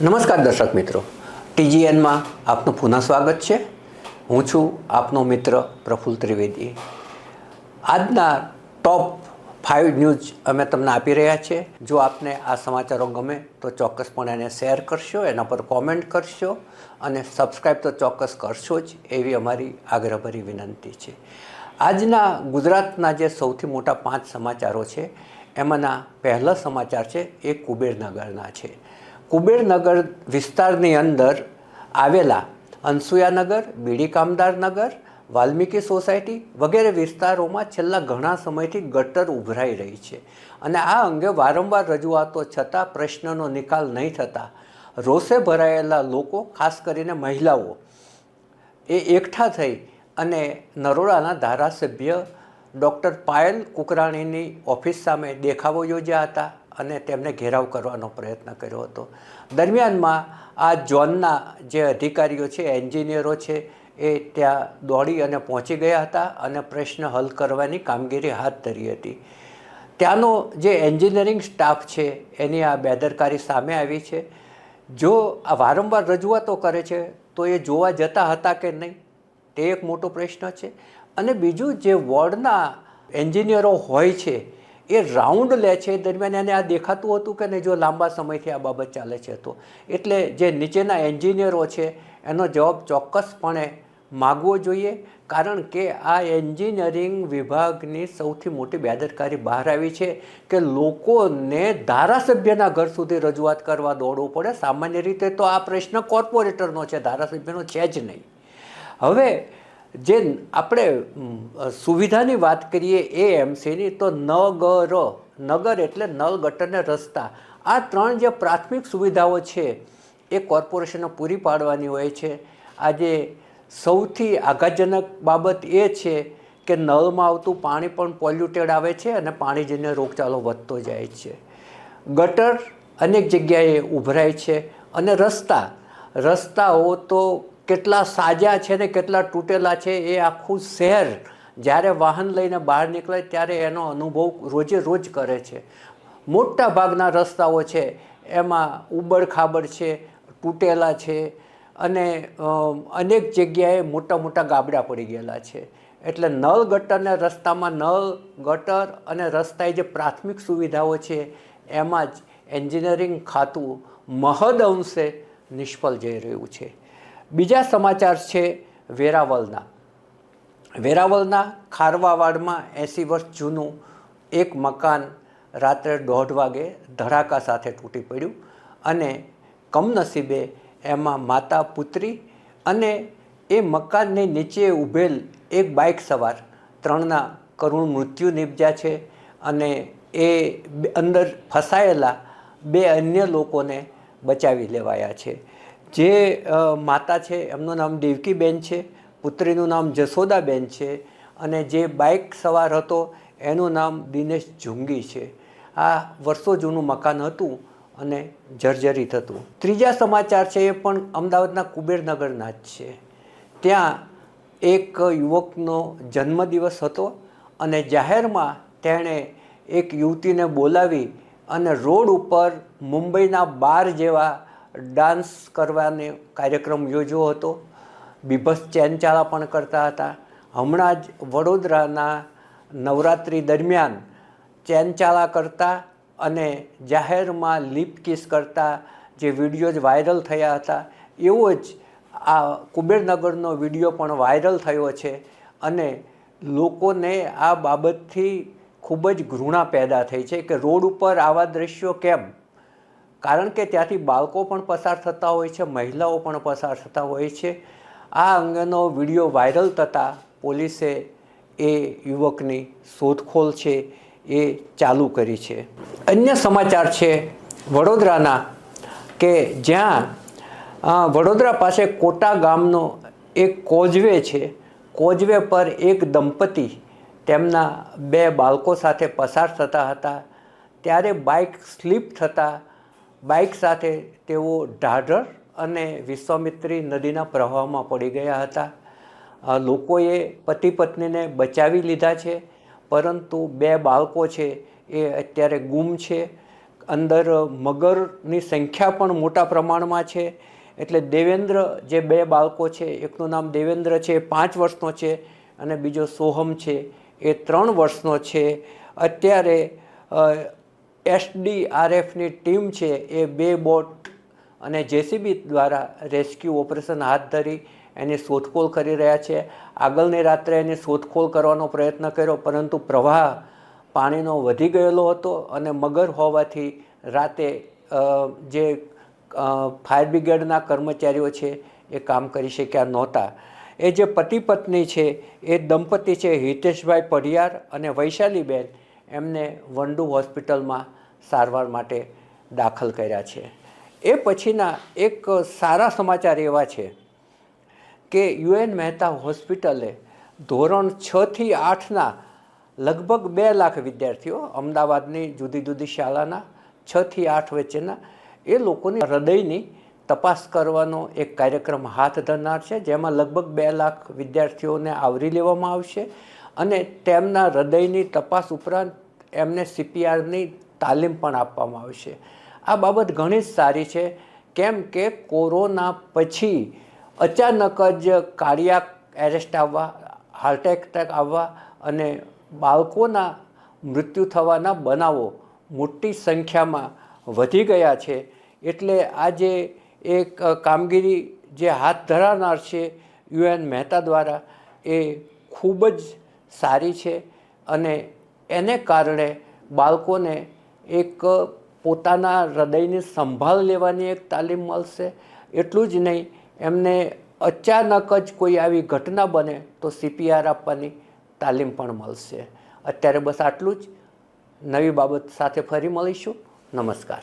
નમસ્કાર દર્શક મિત્રો. ટીજીએનમાં આપનું પુનઃ સ્વાગત છે. હું છું આપનો મિત્ર પ્રફુલ ત્રિવેદી. આજના ટોપ ફાઇવ ન્યૂઝ અમે તમને આપી રહ્યા છીએ જો આપને આ સમાચારો ગમે તો ચોક્કસપણે એને શેર કરશો, એના પર કોમેન્ટ કરશો અને સબસ્ક્રાઈબ તો ચોક્કસ કરશો જ એવી અમારી આગ્રહભરી વિનંતી છે. આજના ગુજરાતના જે સૌથી મોટા પાંચ સમાચારો છે, એમાંના પહેલા સમાચાર છે, એ કુબેરનગરના છે. કુબેરનગર વિસ્તારની અંદર આવેલા અનસુયાનગર બીડી કામદારનગર વાલ્મીકી સોસાયટી વગેરે વિસ્તારોમાં છેલ્લા ઘણા સમયથી ગટર ઉભરાઈ રહી છે. અને આ અંગે વારંવાર રજૂઆતો છતાં પ્રશ્નનો નિકાલ નહીં થતાં રોષે ભરાયેલા લોકો, ખાસ કરીને મહિલાઓ, એ એકઠા થઈ અને નરોડાના ધારાસભ્ય ડૉક્ટર પાયલ કુકરાણીની ઓફિસ સામે દેખાવો યોજ્યા હતા. અને તેમને ઘેરાવ કરવાનો પ્રયત્ન કર્યો હતો. દરમિયાનમાં આ ઝોનના જે અધિકારીઓ છે, એન્જિનિયરો છે, એ ત્યાં દોડી અને પહોંચી ગયા હતા અને પ્રશ્ન હલ કરવાની કામગીરી હાથ ધરી હતી. ત્યાંનો જે એન્જિનિયરિંગ સ્ટાફ છે, એની આ બેદરકારી સામે આવી છે. જો આ વારંવાર રજૂઆતો કરે છે, તો એ જોવા જતા હતા કે નહીં, તે એક મોટો પ્રશ્ન છે. અને બીજું, જે વોર્ડના એન્જિનિયરો હોય છે એ રાઉન્ડ લે છે દરમિયાન એને આ દેખાતું હતું કે નહીં, જો લાંબા સમયથી આ બાબત ચાલે છે તો. એટલે જે નીચેના એન્જિનિયરો છે, એનો જવાબ ચોક્કસપણે માગવો જોઈએ, કારણ કે આ એન્જિનિયરિંગ વિભાગની સૌથી મોટી બેદરકારી બહાર આવી છે કે લોકોને ધારાસભ્યના ઘર સુધી રજૂઆત કરવા દોડવું પડે. સામાન્ય રીતે તો આ પ્રશ્ન કોર્પોરેટરનો છે, ધારાસભ્યનો છે જ નહીં. હવે જે આપણે સુવિધાની વાત કરીએ એ એમસીની તો નગર નગર એટલે નળ ગટરને રસ્તા. આ ત્રણ જે પ્રાથમિક સુવિધાઓ છે એ કોર્પોરેશનો પૂરી પાડવાની હોય છે. આજે સૌથી આઘાતજનક બાબત એ છે કે નળમાં આવતું પાણી પણ પોલ્યુટેડ આવે છે અને પાણી જઈને રોગચાળો વધતો જાય છે. ગટર અનેક જગ્યાએ ઉભરાય છે અને રસ્તા, રસ્તાઓ તો કેટલા સાજા છે ને કેટલા તૂટેલા છે એ આખું શહેર જ્યારે વાહન લઈને બહાર નીકળે ત્યારે એનો અનુભવ રોજે રોજ કરે છે. મોટા ભાગના રસ્તાઓ છે, એમાં ઉબડ ખાબડ છે, તૂટેલા છે અને અનેક જગ્યાએ મોટા મોટા ગાબડા પડી ગયેલા છે. એટલે નળ ગટરને રસ્તામાં નળ ગટર અને રસ્તાએ જે પ્રાથમિક સુવિધાઓ છે એમાં જ એન્જિનિયરિંગ ખાતું મહદ અંશે નિષ્ફળ જઈ રહ્યું છે. બીજા સમાચાર છે વેરાવળના. વેરાવળના ખારવાવાડમાં એંસી વર્ષ જૂનું એક મકાન રાત્રે દોઢ વાગે ધડાકા સાથે તૂટી પડ્યું અને કમનસીબે એમાં માતા, પુત્રી અને એ મકાનની નીચે ઊભેલ એક બાઇક સવાર ત્રણના કરુણ મૃત્યુ નિપજ્યા છે અને એ અંદર ફસાયેલા બે અન્ય લોકોને બચાવી લેવાયા છે. જે માતા છે, એમનું નામ દેવકીબેન છે, પુત્રીનું નામ જશોદાબેન છે અને જે બાઇક સવાર હતો એનું નામ દિનેશ જુંગી છે. આ વર્ષો જૂનું મકાન હતું અને જર્જરિત હતું. ત્રીજા સમાચાર છે એ પણ અમદાવાદના કુબેરનગરના જ છે. ત્યાં એક યુવકનો જન્મદિવસ હતો અને જાહેરમાં તેણે એક યુવતીને બોલાવી અને રોડ ઉપર મુંબઈના બાર જેવા ડાન્સ કરવાનો કાર્યક્રમ યોજ્યો હતો. બીભસ ચેનચાળા પણ કરતા હતા. હમણાં જ વડોદરાના નવરાત્રિ દરમિયાન ચેનચાળા કરતા અને જાહેરમાં લિપ કિસ કરતા જે વીડિયો જ વાયરલ થયા હતા, એવો જ આ કુબેરનગરનો વીડિયો પણ વાયરલ થયો છે અને લોકોને આ બાબતથી ખૂબ જ ઘૃણા પેદા થઈ છે કે રોડ ઉપર આવા દ્રશ્યો કેમ? કારણ કે ત્યાંથી બાળકો પણ પસાર થતા હોય છે, મહિલાઓ પણ પસાર થતા હોય છે. આ અંગેનો વીડિયો વાયરલ થતાં પોલીસે એ યુવકની શોધખોળ છે, એ ચાલુ કરી છે. અન્ય સમાચાર છે વડોદરાના કે જ્યાં વડોદરા પાસે કોટા ગામનો એક કોઝવે છે. કોઝવે પર એક દંપતી તેમના બે બાળકો સાથે પસાર થતા હતા. ત્યારે બાઇક સ્લીપ થતાં બાઇક સાથે તેઓ ઢાઢર અને વિશ્વામિત્રી નદીના પ્રવાહમાં પડી ગયા હતા. લોકોએ પતિ પત્નીને બચાવી લીધા છે, પરંતુ બે બાળકો છે એ અત્યારે ગુમ છે. અંદર મગરની સંખ્યા પણ મોટા પ્રમાણમાં છે. એટલે દેવેન્દ્ર જે બે બાળકો છે, એકનું નામ દેવેન્દ્ર છે પાંચ વર્ષનો છે અને બીજો સોહમ છે, એ ત્રણ વર્ષનો છે. અત્યારે એસડીઆરએફની ટીમ છે એ બે બોટ અને જેસીબી દ્વારા રેસ્ક્યુ ઓપરેશન હાથ ધરી એની શોધખોળ કરી રહ્યા છે. આગળની રાત્રે એની શોધખોળ કરવાનો પ્રયત્ન કર્યો, પરંતુ પ્રવાહ પાણીનો વધી ગયેલો હતો અને મગર હોવાથી રાતે જે ફાયર બ્રિગેડના કર્મચારીઓ છે એ કામ કરી શક્યા નહોતા. એ જે પતિ પત્ની છે, એ દંપતી છે હિતેશભાઈ પઢિયાર અને વૈશાલીબેન, એમને વંડુ હોસ્પિટલમાં સારવાર માટે દાખલ કર્યા છે. એ પછીના એક સારા સમાચાર એવા છે કે યુએન મહેતા હોસ્પિટલે ધોરણ છથી આઠના લગભગ બે લાખ વિદ્યાર્થીઓ અમદાવાદની જુદી જુદી શાળાના છથી આઠ વચ્ચેના એ લોકોની હૃદયની તપાસ કરવાનો એક કાર્યક્રમ હાથ ધરનાર છે, જેમાં લગભગ બે લાખ વિદ્યાર્થીઓને આવરી લેવામાં આવશે અને તેમના હૃદયની તપાસ ઉપરાંત એમને સીપીઆરની તાલીમ પણ આપવામાં આવશે આ બાબત ઘણી જ સારી છે. કેમ કે કોરોના પછી અચાનક જ કાર્ડિયાક એરેસ્ટ આવવા, હાર્ટ એટેક આવવા અને બાળકોના મૃત્યુ થવાના બનાવો મોટી સંખ્યામાં વધી ગયા છે. એટલે આજે એક કામગીરી જે હાથ ધરાનાર છે યુએન મહેતા દ્વારા એ ખૂબ જ સારી છે અને એને કારણે બાળકોને એક પોતાના હૃદયની સંભાળ લેવાની એક તાલીમ મળશે. એટલું જ નહીં, એમને અચાનક જ કોઈ આવી ઘટના બને તો સીપીઆર આપવાની તાલીમ પણ મળશે. અત્યારે બસ આટલું જ. નવી બાબત સાથે ફરી મળીશું. નમસ્કાર.